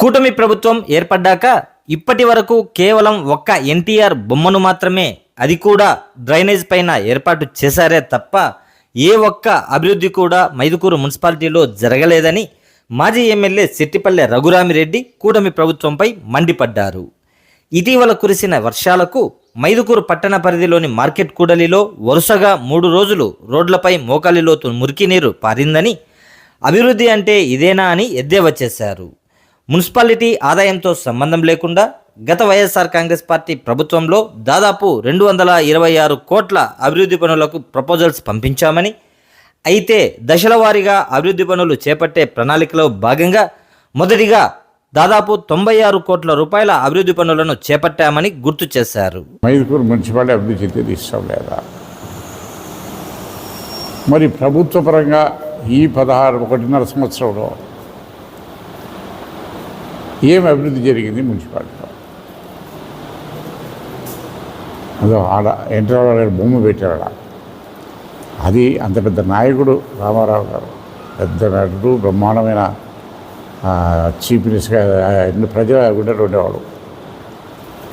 కూటమి ప్రభుత్వం ఏర్పడ్డాక ఇప్పటి వరకు కేవలం ఒక్క ఎన్టీఆర్ బొమ్మను మాత్రమే అది కూడా డ్రైనేజ్ పైన ఏర్పాటు చేశారే తప్ప ఏ ఒక్క అభివృద్ధి కూడా మైదుకూరు మున్సిపాలిటీలో జరగలేదని మాజీ ఎమ్మెల్యే సిట్టిపల్లె రఘురామిరెడ్డి కూటమి ప్రభుత్వంపై మండిపడ్డారు. ఇటీవల కురిసిన వర్షాలకు మైదుకూరు పట్టణ పరిధిలోని మార్కెట్ కూడలిలో వరుసగా మూడు రోజులు రోడ్లపై మోకాలిలోతు మురికి నీరు పారిందని అభివృద్ధి అంటే ఇదేనా అని ఎద్దేవా చేశారు. మున్సిపాలిటీ ఆదాయంతో సంబంధం లేకుండా గత వైఎస్ఆర్ కాంగ్రెస్ పార్టీ ప్రభుత్వంలో దాదాపు రెండు వందల ఇరవై ఆరు కోట్ల అభివృద్ధి పనులకు ప్రపోజల్స్ పంపించామని అయితే దశల వారీగా అభివృద్ధి పనులు చేపట్టే ప్రణాళికలో భాగంగా మొదటిగా దాదాపు తొంభై ఆరు కోట్ల రూపాయల అభివృద్ధి పనులను చేపట్టామని గుర్తు చేశారు. మైదుకూరు మున్సిపాలిటీ అభివృద్ధి చెందేది ఇష్టం లేదా? మరి ప్రభుత్వ పరంగా ఈ పదహారు ఒకటిన్నర సంవత్సరంలో ఏం అభివృద్ధి జరిగింది మున్సిపాలిటీలో అదో ఆడ ఎన్టీఆర్ గారి బొమ్మ పెట్టారు ఆడ. అది అంత పెద్ద నాయకుడు రామారావు గారు పెద్ద నటుడు బ్రహ్మాండమైన చీఫ్ మినిస్టర్ ప్రజల గుండెలు ఉండేవాడు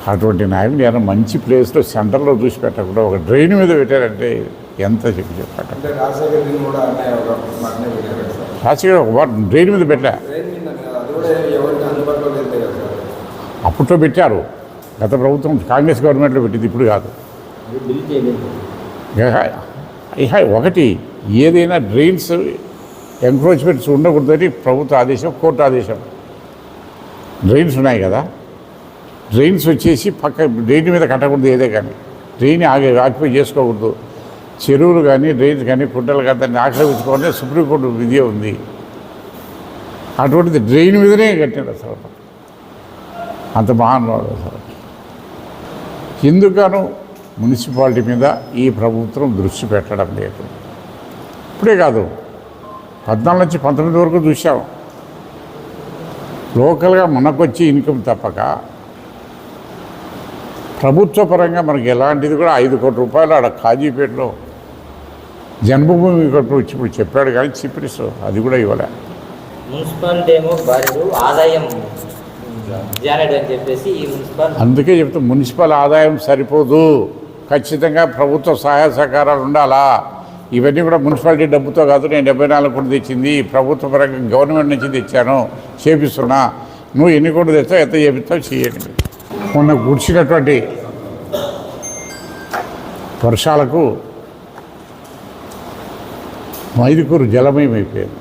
అటువంటి నాయకుడు ఏమైనా మంచి ప్లేస్లో సెంటర్లో చూసి పెట్టకుండా ఒక డ్రైన్ మీద పెట్టారంటే ఎంత చెప్పి చెప్పాక అంటే రాజశేఖర్ ఒక డ్రైన్ మీద పెట్టా ట్రైన్ మీద అది కూడా ఎవరికి అందుబాటులో లేదు కదా సార్ అప్పట్లో పెట్టారు. గత ప్రభుత్వం కాంగ్రెస్ గవర్నమెంట్లో పెట్టింది ఇప్పుడు కాదు. ఇక ఒకటి ఏదైనా డ్రైన్స్ ఎంక్రోచ్మెంట్స్ ఉండకూడదని ప్రభుత్వ ఆదేశం కోర్టు ఆదేశం. డ్రైన్స్ ఉన్నాయి కదా. డ్రైన్స్ వచ్చేసి పక్క డ్రైన్ మీద కట్టకూడదు ఏదే కానీ. డ్రైన్ ఆగి ఆక్యుపై చేసుకోకూడదు. చెరువులు కానీ డ్రైన్స్ కానీ కుంటలు కానీ దాన్ని ఆక్రమించుకోవాలని సుప్రీంకోర్టు విధి ఉంది. అటువంటిది డ్రైన్ మీదనే కట్టారు అసలు. అంత మహానుభావుడు అసలు. ఎందుకను మున్సిపాలిటీ మీద ఈ ప్రభుత్వం దృష్టి పెట్టడం లేదు. ఇప్పుడే కాదు పద్నాలుగు నుంచి పంతొమ్మిది వరకు చూసాం లోకల్గా మనకొచ్చి ఇన్కమ్ తప్పక ప్రభుత్వ పరంగా మనకి ఎలాంటిది కూడా ఐదు కోట్ల రూపాయలు ఆడ కాజీపేటలో జన్మభూమి కొట్టు వచ్చి ఇప్పుడు చెప్పాడు కానీ చిప్రిస్ అది కూడా ఇవ్వలే. మున్సిపాలిటీ ఏమో ఆదాయం అని చెప్పేసి ఈ మున్సిపల్ అందుకే చెప్తా మున్సిపల్ ఆదాయం సరిపోదు. ఖచ్చితంగా ప్రభుత్వ సహాయ సహకారాలు ఉండాలా? ఇవన్నీ కూడా మున్సిపాలిటీ డబ్బుతో కాదు నేను డెబ్బై నాలుగు కోట్లు తెచ్చింది ప్రభుత్వ పరంగా గవర్నమెంట్ నుంచి తెచ్చాను చేపిస్తున్నా. నువ్వు ఎన్ని కోట్లు తెస్తావు ఎంత చేపిస్తావు చేయండి. మొన్న కురిసినటువంటి వర్షాలకు మైదుకూరు జలమయమైపోయింది.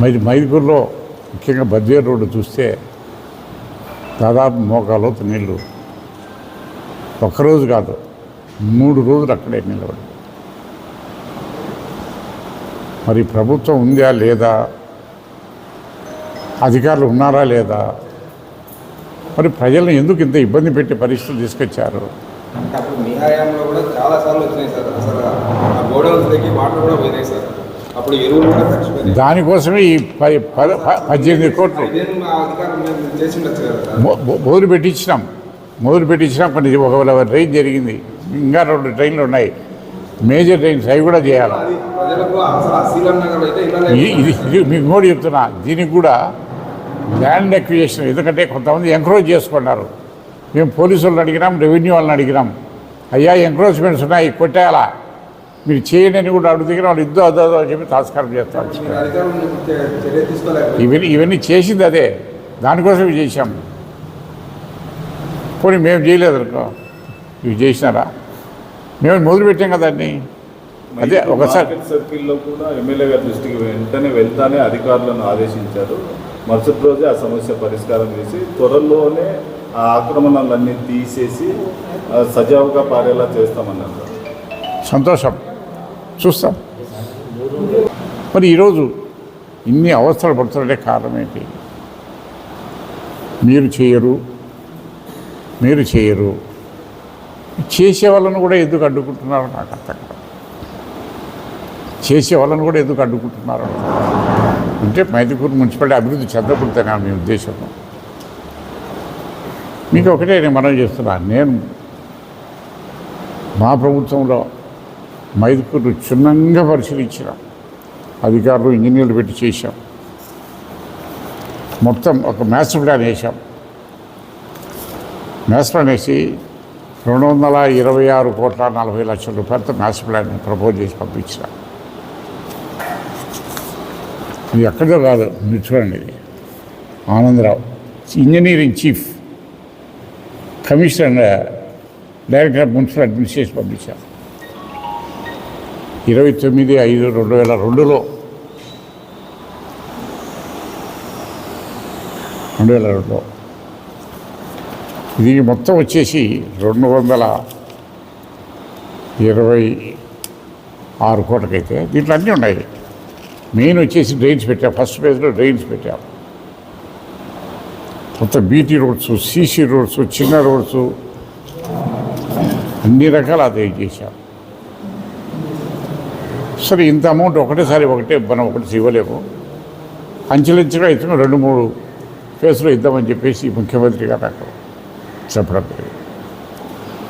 మరి మైదుకూరులో ముఖ్యంగా బద్వేరు రోడ్డు చూస్తే దాదాపు మోకాలోతు నీళ్ళు ఒక్కరోజు కాదు మూడు రోజులు అక్కడే నిలబడి మరి ప్రభుత్వం ఉందా లేదా? అధికారులు ఉన్నారా లేదా? మరి ప్రజలను ఎందుకు ఇంత ఇబ్బంది పెట్టి పరిస్థితులు తీసుకొచ్చారు? అంటే అప్పుడు మీ హయాంలో కూడా చాలాసార్లు వచ్చినాయి సార్. అసలు గోడౌన్స్ దగ్గర వాటర్ కూడా పోయినాయి సార్. అప్పుడు ఎరువులు కూడా దానికోసమే ఈ పది పద్దెనిమిది కోట్లు. మొదలు పెట్టించినాం. మొదలు పెట్టించినాం కొన్ని ఒకవేళ ట్రైన్ జరిగింది. ఇంకా రెండు ట్రైన్లు ఉన్నాయి. మేజర్ ట్రైన్స్ అవి కూడా చేయాలి. ఇది మీకు కూడా చెప్తున్నా. దీనికి కూడా ల్యాండ్ అక్విజేషన్ ఎందుకంటే కొంతమంది ఎంక్రోచ్ చేసుకున్నారు. మేము పోలీసు వాళ్ళని అడిగినాం రెవెన్యూ వాళ్ళని అడిగినాం. అయ్యా ఎంక్రోచ్మెంట్స్ ఉన్నాయి కొట్టేయాలా? మీరు చేయండి అని కూడా అడుగు దిగిన వాళ్ళు ఇద్దో అదో అని చెప్పి తాస్కారం చేస్తాం మీరు అధికారులు చే- చర్య తీసుకోలేకపోతే ఇవన్నీ ఇవన్నీ చేసింది అదే. దానికోసం ఇవి చేశాం. పోనీ మేము చేయలేదు అనుకో. ఇవి చేసినారా? మేము మొదలు పెట్టాం కదండి అదే ఒకసారి సర్కిల్లో కూడా ఎమ్మెల్యే గారి దృష్టికి వెంటనే వెళ్తానే అధికారులను ఆదేశించారు. మరుసటి రోజే ఆ సమస్య పరిష్కారం చేసి త్వరలోనే ఆ ఆక్రమణలన్నీ తీసేసి సజావుగా పారేలా చేస్తామన్నారు. సంతోషం. చూస్తాం. మరి ఈరోజు ఇన్ని అవస్థలు పడుతుంటే కారణం ఏంటి? మీరు చేయరు మీరు చేయరు. చేసే వాళ్ళను కూడా ఎందుకు అడ్డుకుంటున్నారో నాకు అర్థం కాదు. చేసే వాళ్ళను కూడా ఎందుకు అడ్డుకుంటున్నారో అంటే మైదుకూరు మున్సిపాలిటీ అభివృద్ధి చెందకూడదని మీ ఉద్దేశం. మీకు ఒకటే నేను మనం చేస్తున్నాను నేను మా ప్రభుత్వంలో మైదుకూరు క్షుణ్ణంగా పరిశీలించాం అధికారులు ఇంజనీర్లు పెట్టి చేశాం. మొత్తం ఒక మ్యాథ్స్ ప్లాన్ వేసాం మ్యాథ్స్ ప్లాన్ వేసి రెండు వందల ఇరవై ఆరు కోట్ల నలభై లక్షల రూపాయలతో మ్యాథ్స్ ప్లాన్ ప్రపోజ్ చేసి పంపించిన. ఇది ఎక్కడో కాదు మీరు చూడండి. ఇది Anandarao engineering chief commissioner director of municipal administration పంపించారు. ఇరవై తొమ్మిది ఐదు రెండు వేల రెండులో. రెండు వేల రెండులో. ఇది మొత్తం వచ్చేసి రెండు వందల ఇరవై ఆరు కోట్లకైతే దీంట్లో అన్నీ ఉన్నాయి. మెయిన్ వచ్చేసి డ్రైన్స్ పెట్టాం. ఫస్ట్ ఫేజ్లో డ్రైన్స్ పెట్టాం. మొత్తం బీటీ రోడ్స్ సీసీ రోడ్స్ చిన్న రోడ్స్ అన్ని రకాల అదే చేశాం. సరే ఇంత అమౌంట్ ఒకటేసారి ఒకటే మనం ఒకటి ఇవ్వలేము. అంచెలంచెగా ఇచ్చిన రెండు మూడు ఫేస్లో ఇద్దామని చెప్పేసి ముఖ్యమంత్రి గారు నాకు చెప్పడం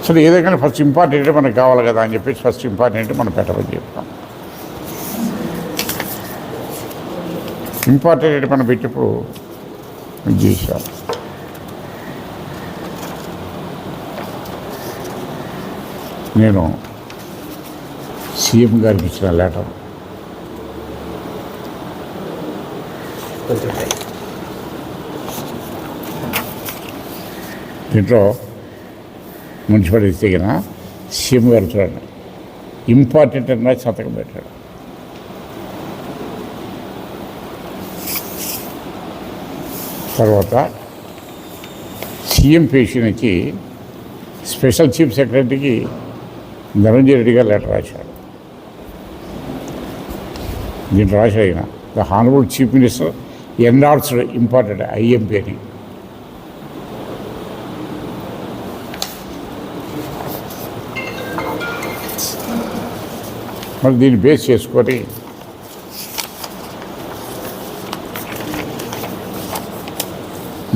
సరే ఏదైనా ఫస్ట్ ఇంపార్టెంట్ మనకు కావాలి కదా అని చెప్పేసి ఫస్ట్ ఇంపార్టెంట్ మనం పెట్టమని చెప్తాం. ఇంపార్టెంట్ మనం పెట్టినప్పుడు చేసాం నేను సీఎం గారికి ఇచ్చిన లెటర్ దీంట్లో మున్సిపాలిటీ తెగిన సీఎం గారు చూడండి ఇంపార్టెంట్ అన్న సంతకం పెట్టాడు తర్వాత సీఎం పేషీకి స్పెషల్ చీఫ్ సెక్రటరీకి ధనంజయ రెడ్డి గారు లెటర్ రాశాడు దీంట్లో రాశాడు ఆయన the honourable chief minister endorsed important IMP అని. మరి దీన్ని బేస్ చేసుకొని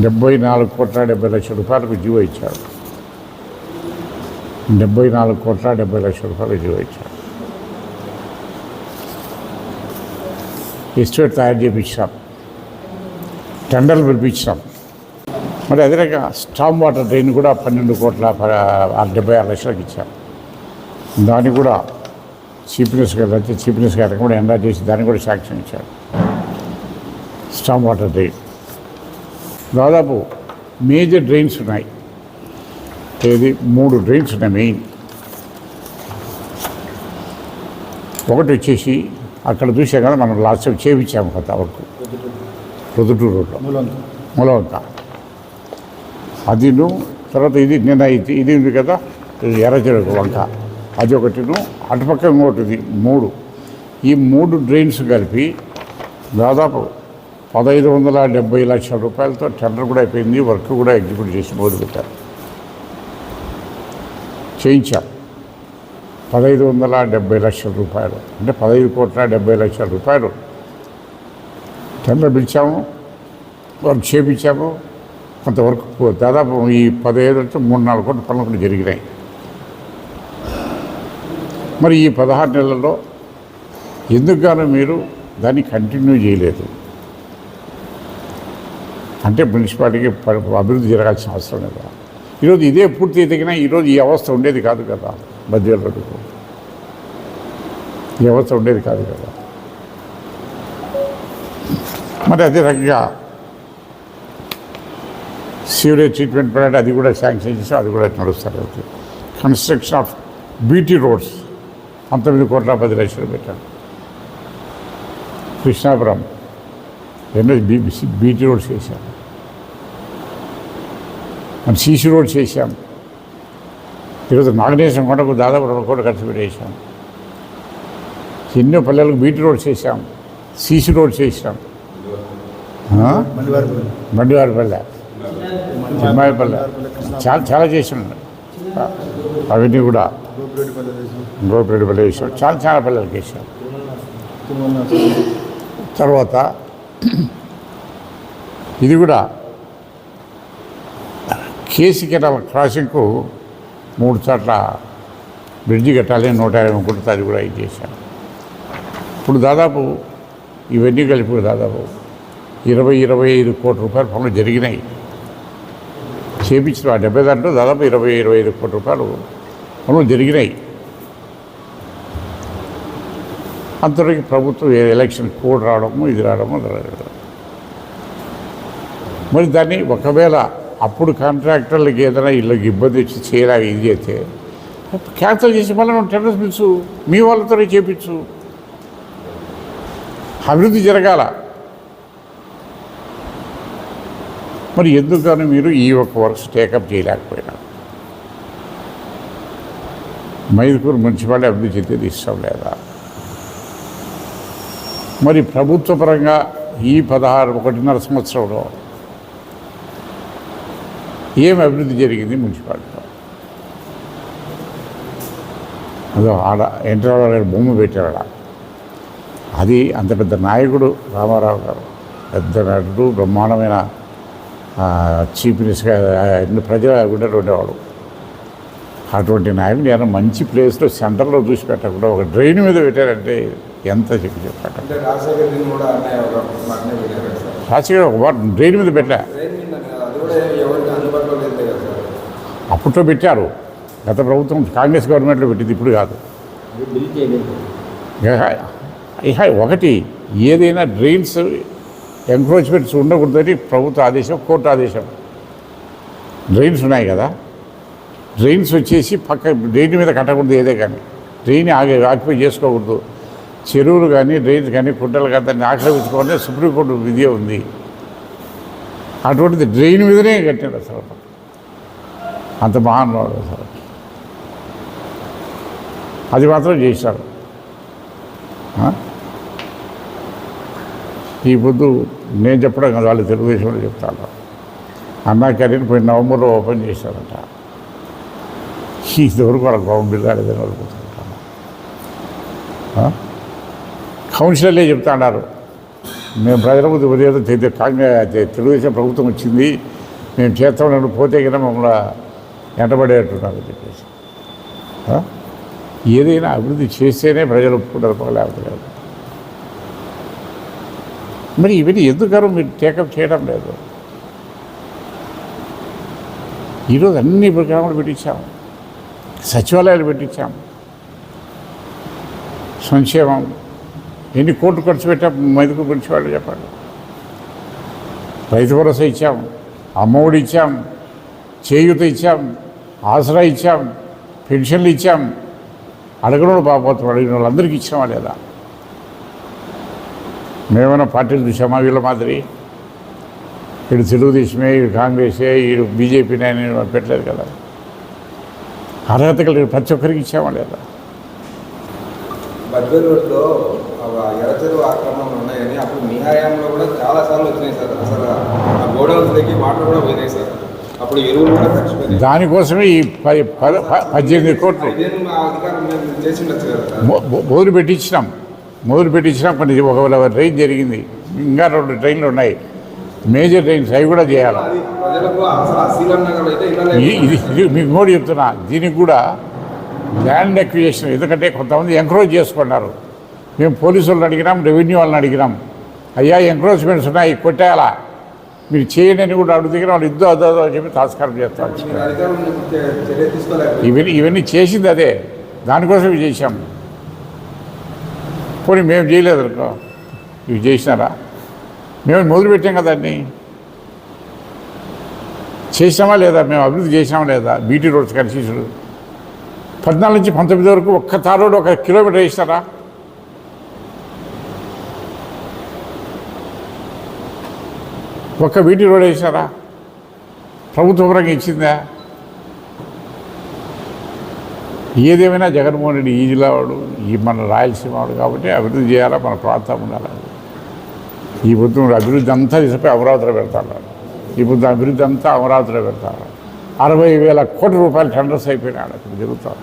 డెబ్బై నాలుగు కోట్ల డెబ్బై లక్షల రూపాయలకు జీవో ఇచ్చాడు డెబ్బై నాలుగు కోట్ల డెబ్బై లక్షల రూపాయలు జీవో ఇచ్చాడు ఎస్టేట్ తయారు చేయించాం టెండర్లు పిలిపించాం మరి అదే రకంగా స్టామ్ వాటర్ డ్రైన్ కూడా పన్నెండు కోట్ల ప- డెబ్బై ఆరు లక్షలకు ఇచ్చాం. దాన్ని కూడా చీఫ్ మినిస్టర్ గారు వచ్చి చీఫ్ మినిస్టర్ గారికి కూడా ఎండా చేసి దాన్ని కూడా శాంక్షన్ ఇచ్చాడు స్టామ్ వాటర్ డ్రైన్. దాదాపు మేజర్ డ్రైన్స్ ఉన్నాయి. ఏది? మూడు డ్రైన్స్ ఉన్నాయి మెయిన్. ఒకటి వచ్చేసి అక్కడ చూసే కదా మనం లాస్ట్ టైం చేయించాము కొత్త వరకు. ప్రొద్దుటూరు రోడ్లో. మూలవంక అదిను తర్వాత ఇది నిన్న ఇది ఇది ఉంది కదా ఎర్రచెరుకు వంక. అది ఒకటిను అటుపక్క ఇంకోటి ఇది మూడు. ఈ మూడు డ్రైన్స్ కలిపి దాదాపు పదహైదు వందల డెబ్బై లక్షల రూపాయలతో టెండర్ కూడా అయిపోయింది వర్క్ కూడా ఎగ్జిక్యూట్ చేసి మొదలుపెట్టారు చేయించాం. పదహైదు వందల డెబ్బై లక్షల రూపాయలు. అంటే పదహైదు కోట్ల డెబ్బై లక్షల రూపాయలు. టెండర్ పిలిచాము వర్క్ చేపించాము కొంతవరకు దాదాపు ఈ పదహైదు నుంచి మూడు నాలుగు కోట్ల పనులు కూడా జరిగినాయి. మరి ఈ పదహారు నెలల్లో ఎందుకుగాను మీరు దాన్ని కంటిన్యూ చేయలేదు? అంటే మున్సిపాలిటీకి అభివృద్ధి జరగాల్సిన అవసరం లేదా? ఈరోజు ఇదే పూర్తి ఎదిగినా ఈరోజు ఈ అవస్థ ఉండేది కాదు కదా. మధ్యలో రోడ్డుకు ఉండేది కాదు కదా. మరి అదే రకంగా సీవరేజ్ ట్రీట్మెంట్ ప్లాంట్ అది కూడా శాంక్షన్ చేసి అది కూడా నడుస్తారు కన్స్ట్రక్షన్ ఆఫ్ బీటీ రోడ్స్ పంతొమ్మిది కోట్ల పది లక్షలు పెట్టారు. కృష్ణాపురం ఎన్నో బీబీసీ బీటీ రోడ్స్ చేశాం మన సీసీ రోడ్స్ చేశాం. ఈరోజు నాగనేశం కొండకు దాదాపు రెండు కోట్లు ఖర్చు పెట్టేసాం ఎన్నో పల్లెలకు బీటీ రోడ్ చేసాం సీసీ రోడ్ చేసాం ఆ? బండివారిపల్లె తిమ్మాయిపల్లె చాలా చాలా చేసాం అవన్నీ కూడా గోపిరెడ్డిపల్లె వేసాం చాలా చాలా పల్లెలకు వేసాం తర్వాత ఇది కూడా కేసీ కెనాల్ క్రాసింగ్కు మూడు చోట్ల బ్రిడ్జి కట్టాలి నూట యాభై కోట్లతో అది కూడా ఇది చేశాను ఇప్పుడు దాదాపు ఇవన్నీ కలిపి దాదాపు ఇరవై ఇరవై ఐదు కోట్ల రూపాయల పనులు జరిగినాయి. చేపించిన ఆ డెబ్బై దాంట్లో దాదాపు ఇరవై ఇరవై ఐదు కోట్ల రూపాయలు పనులు జరిగినాయి. అంతవరకు ప్రభుత్వం ఎలక్షన్ కోడ్ రావడము ఇది రావడము మరి దాన్ని ఒకవేళ కాంట్రాక్టర్లకి ఏదైనా వీళ్ళకి ఇబ్బంది వచ్చి చేయరా ఇది చేస్తే? క్యాన్సిల్ చేసి మళ్ళీ నువ్వు టెండర్స్ పిలుచు మీ వాళ్ళతో చేపించు. అభివృద్ధి జరగాల. మరి ఎందుకని మీరు ఈ ఒక్క వర్క్స్ టేకప్ చేయలేకపోయినారు మైదుకూరు మున్సిపాలిటీ అభివృద్ధి చెందేది ఇష్టం లేదా? మరి ప్రభుత్వ పరంగా ఈ పదహారు ఒకటిన్నర సంవత్సరంలో ఏం అభివృద్ధి జరిగింది మున్సిపాలిటీలో? అదో ఆడ ఎన్టీ బొమ్మ పెట్టారు ఆడ అది అంత పెద్ద నాయకుడు రామారావు గారు పెద్ద నటుడు బ్రహ్మాండమైన చీఫ్ మినిస్టర్ ప్రజల గుండెలు ఉండేవాడు. అటువంటి నాయకుడు నేను మంచి ప్లేస్లో సెంటర్లో చూసి పెట్టకుండా ఒక డ్రైన్ మీద పెట్టారంటే ఎంత చెప్పి చెప్పాట అంటే రాజశేఖర్ ఒక డ్రైన్ మీద పెట్టా ట్రైన్ మీద అది కూడా ఎవరికి అందుబాటులో లేదు కదా సార్ అప్పట్లో పెట్టారు. గత ప్రభుత్వం కాంగ్రెస్ గవర్నమెంట్లో పెట్టింది ఇప్పుడు కాదు. ఇహ ఒకటి ఏదైనా డ్రైన్స్ ఎంక్రోచ్మెంట్స్ ఉండకూడదని ప్రభుత్వ ఆదేశం కోర్టు ఆదేశం. డ్రైన్స్ ఉన్నాయి కదా. డ్రైన్స్ వచ్చేసి పక్క డ్రైన్ మీద కట్టకూడదు ఏదే కానీ. డ్రైన్ ఆగి ఆక్యుపై చేసుకోకూడదు. చెరువులు కానీ డ్రైన్స్ కానీ కుంటలు కానీ దాన్ని ఆక్రమించుకోవాలని సుప్రీంకోర్టు విధి ఉంది. అటువంటిది డ్రైన్ మీదనే కట్టారు అసలు. అంత మహానుభావుడు అసలు అది మాత్రం చేశారు ఈ పొద్దు నేను చెప్పడం కదా వాళ్ళు తెలుగుదేశంలో చెప్తాను అన్నా క్యారీని పోయిన నవంబర్లో ఓపెన్ చేశారంట ఇంతవరకు వాళ్ళ గ్రౌండ్ బిల్ రాలేదని కౌన్సిలర్లే చెప్తా అన్నారు మేము ప్రజల ముందు ఉదయం కాంగ్రెస్ తెలుగుదేశం ప్రభుత్వం వచ్చింది మేము చేస్తామని పోతే కదా మమ్మల్ని వెంటబడేట్టున్నారు చెప్పేసి. ఏదైనా అభివృద్ధి చేస్తేనే ప్రజలు ఒప్పుకుంటారు లేకపోతే మరి ఇవన్నీ ఎందుకనో మీరు టేకప్ చేయడం లేదు. ఈరోజు అన్ని ప్రోగ్రాములు పెట్టించాము సచివాలయాలు పెట్టించాము సంక్షేమం. ఎన్ని కోట్లు ఖర్చు పెట్టాం మైదుకు గురించి వాళ్ళు చెప్పండి రైతు భరోసా ఇచ్చాం అమ్మఒడి ఇచ్చాం చేయూత ఇచ్చాం ఆసరా ఇచ్చాం పెన్షన్లు ఇచ్చాం అడగడం బాగోతున్నాం అడిగిన వాళ్ళందరికీ ఇచ్చినామా లేదా? మేమైనా పార్టీలు చూసామా వీళ్ళ మాదిరి? వీడు తెలుగుదేశమే వీడు కాంగ్రెసే వీడు బీజేపీనే అని పెట్టలేదు కదా. అర్హత కలిగిన ప్రతి ఒక్కరికి ఇచ్చామా లేదా? బద్వేల్ రోడ్లో ఆక్రమణలు ఉన్నాయని అప్పుడు మీ హయాంలో కూడా చాలాసార్లు వచ్చినాయి సార్. అసలు ఆ గోడౌన్స్ దగ్గర వాటర్ కూడా పోయినాయి సార్. దానికోసమే ఈ పద్దెనిమిది కోట్లు. మొదలు పెట్టించినాం. మొదలు పెట్టించినాం. కొన్ని ఒకవేళ ట్రైన్ జరిగింది. ఇంకా రెండు ట్రైన్లు ఉన్నాయి. మేజర్ ట్రైన్స్ అవి కూడా చేయాలి. ఇది మీకు కూడా చెప్తున్నా. దీనికి కూడా ల్యాండ్ అక్విజేషన్ ఎందుకంటే కొంతమంది ఎంక్రోచ్ చేసుకున్నారు. మేము పోలీసు వాళ్ళని అడిగినాం రెవెన్యూ వాళ్ళని అడిగినాం. అయ్యా ఎంక్రోచ్మెంట్స్ ఉన్నాయి కొట్టేయాలా? మీరు చేయండి అని కూడా అడుగు దగ్గర వాళ్ళు ఇద్దో అదో అని చెప్పి తాస్కారం చేస్తాం మీరు అధికారం చే- చర్య తీసుకోలేకపోతే ఇవన్నీ ఇవన్నీ చేసింది అదే. దానికోసం ఇవి చేశాం. పోనీ మేము చేయలేదు అనుకో. ఇవి చేసినారా? మేము మొదలుపెట్టాం కదా అన్ని. చేసినామా లేదా? మేము అభివృద్ధి చేసినామా లేదా? BT roads construction. పద్నాలుగు నుంచి పంతొమ్మిది వరకు ఒక్క తార్ రోడ్ ఒక కిలోమీటర్ వేసినారా? ఒక్క వీటి రోడ్ వేశారా? ప్రభుత్వ పరంగా ఇచ్చిందా? ఏదేమైనా జగన్మోహన్ రెడ్డి ఈ వాడు ఈ మన రాయలసీమ వాడు కాబట్టి అభివృద్ధి చేయాలా మన ప్రాంతం ఉండాలి? ఈ పొద్దు అభివృద్ధి అంతా తీసుకుపోయి అమరావతిలో పెడతారు. ఈ పొద్దు అభివృద్ధి అంతా అమరావతిలో పెడతారు. అరవై వేల కోట్ల రూపాయలు టెండర్స్ అయిపోయినాడు అక్కడ జరుగుతారు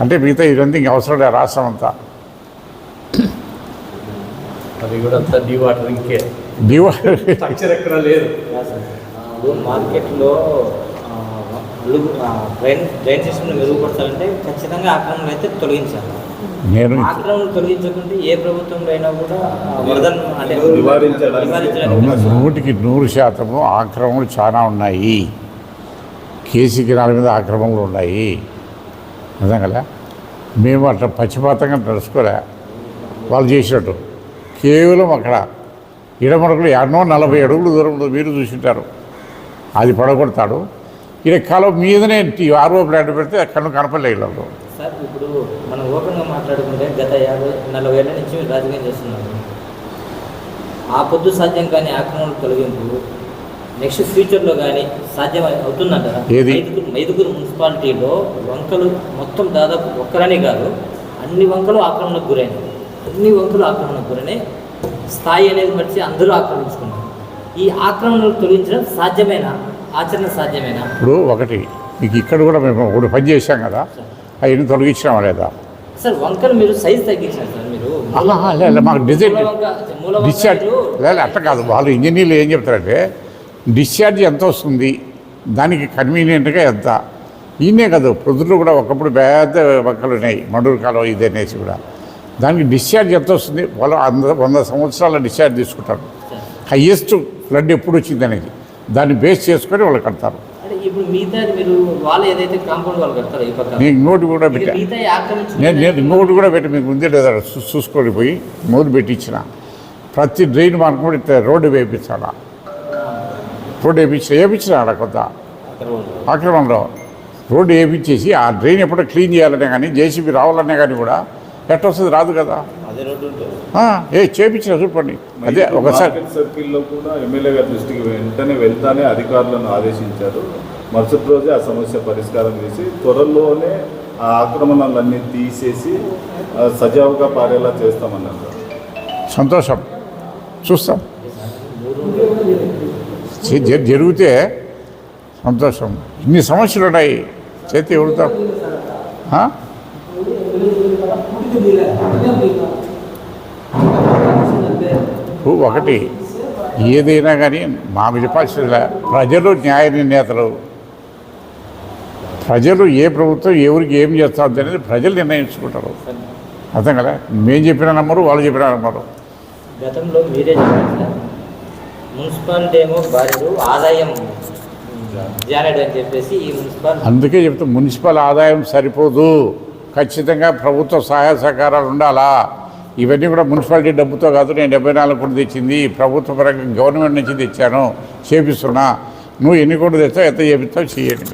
అంటే మిగతా ఇదంతా ఇంక అవసరం లేదు రాష్ట్రం అంతా. అది కూడా అంతా డీ వాటరింగ్కే దివా స్ట్రక్చర్ ఎక్కడ లేదు. ఇప్పుడు మార్కెట్లో ఆ, అలుగు ఆ, డ్రైన్ డ్రైన్ సిస్టమ్ని మెరుగుపరచాలంటే ఖచ్చితంగా ఆక్రమణలు అయితే తొలగించాలి. నేను ఆక్రమణ తొలగించకుంటే ఏ ప్రభుత్వంలో అయినా కూడా వరదను అంటే నూటికి నూరు శాతము ఆక్రమణలు చాలా ఉన్నాయి. కేసీ కినాల మీద ఆక్రమణలు ఉన్నాయి. నిజం కదా? మేము అట్లా పక్షపాతంగా నడుచుకోలే. వాళ్ళు చేసినట్టు. కేవలం అక్కడ ఇడమడకలు ఎన్నో నలభై అడుగులు దూరంలో మీరు చూసింటారు. అది పడగొడతాడు. ఇక్కడ కాలం మీదనే ఆర్ఓ ప్లాంట్ పెడితే కన్ను కనపడలేదు సార్ ఇప్పుడు మనం ఓపెన్గా మాట్లాడుకుంటే గత యాభై నలభై ఏళ్ళ నుంచి రాజకీయం చేస్తున్నారు. ఆ పొద్దు సాధ్యం కానీ ఆక్రమణ తొలగింపు నెక్స్ట్ ఫ్యూచర్లో కానీ సాధ్యం అవుతుందంటారా ఏది? మైదుకూరు మైదుకూరు మున్సిపాలిటీలో వంకలు మొత్తం దాదాపు ఒక్కరని కాదు అన్ని వంకలు ఆక్రమణకు గురైనాయి అన్ని వంకలు ఆక్రమణకు గురైనాయి స్థాయి అనేది మర్చి అందరూ ఆక్రమించుకున్నారు. ఈ ఆక్రమణలు తొలగించడం సాధ్యమేనా? ఆచరణ సాధ్యమేనా? ఇప్పుడు ఒకటి మీకు ఇక్కడ కూడా మేము ఒకటి పని చేశాం కదా అవన్నీ తొలగించినామా లేదా? సార్ వంకలు మీరు సైజ్ తగ్గించారు సార్ మీరు. ఆహా, లే, లే, మాకు డిజైన్ డిశ్చార్జ్ లేదు అట్లా కాదు. వాళ్ళు ఇంజనీర్లు ఏం చెప్తారంటే డిశ్చార్జ్ ఎంత వస్తుంది? దానికి కన్వీనియంట్గా ఎంత? ఈయనే కాదు ప్రొద్దులు కూడా ఒకప్పుడు పెద్ద మొక్కలు ఉన్నాయి మండూరు కాలం ఇది అనేసి కూడా. దానికి డిశ్చార్జ్ ఎంత వస్తుంది? వాళ్ళు వంద వంద సంవత్సరాల డిశ్చార్జ్ తీసుకుంటారు. హయ్యెస్ట్ ఫ్లడ్ ఎప్పుడు వచ్చింది అనేది. దాన్ని బేస్ చేసుకొని వాళ్ళు కడతారు. నేను ఇంకోటి కూడా పెట్టా. నేను నేను ఇంకొకటి కూడా పెట్టి మీకు ఉందే లేదా చూసుకొని పోయి మొదలు పెట్టించిన. ప్రతి డ్రైన్ మనకు కూడా ఇట్లా రోడ్డు వేయించాలా రోడ్డు వేయించి వేయించిన ఆడ కొత్త ఆక్రమణలో. రోడ్డు వేయించేసి ఆ డ్రైన్ ఎప్పుడో క్లీన్ చేయాలనే కానీ జేసీబీ రావాలనే కానీ కూడా ఎట్ట వస్తుంది రాదు కదా. ఏ చేపించిన చూడండి అదే ఒకసారి. సర్కిల్లో కూడా ఎమ్మెల్యే గారి దృష్టికి వెంటనే వెళ్తానే అధికారులను ఆదేశించారు. మరుసటి రోజే ఆ సమస్య పరిష్కారం చేసి త్వరలోనే ఆ ఆక్రమణలన్నీ తీసేసి సజావుగా పారేలా చేస్తామన్నారు. సంతోషం. చూస్తాం. జరిగితే సంతోషం. ఇన్ని సమస్యలు ఉన్నాయి చేతి ఎవరుతాం? ఇప్పుడు ఒకటి. ఏదైనా కానీ మాకు చెప్పాల్సిన ప్రజలు న్యాయ నిర్ణేతలు. ప్రజలు ఏ ప్రభుత్వం ఎవరికి ఏం చేస్తుంది అనేది ప్రజలు నిర్ణయించుకుంటారు. అర్థం కదా? మేము చెప్పిన నమ్మరు వాళ్ళు చెప్పిన నమ్మరు. గతంలో మీరే మున్సిపాలిటీ ఏమో భార్యలు ఆదాయం అని చెప్పేసి ఈ మున్సిపల్ అందుకే చెప్తా మున్సిపల్ ఆదాయం సరిపోదు. ఖచ్చితంగా ప్రభుత్వ సహాయ సహకారాలు ఉండాలా? ఇవన్నీ కూడా మున్సిపాలిటీ డబ్బుతో కాదు నేను డెబ్బై నాలుగు కోట్లు తెచ్చింది. ప్రభుత్వ పరంగా గవర్నమెంట్ నుంచి తెచ్చాను. చేపిస్తున్నా. నువ్వు ఎన్ని కోట్లు తెస్తావు ఎంత చేపిస్తావు చేయండి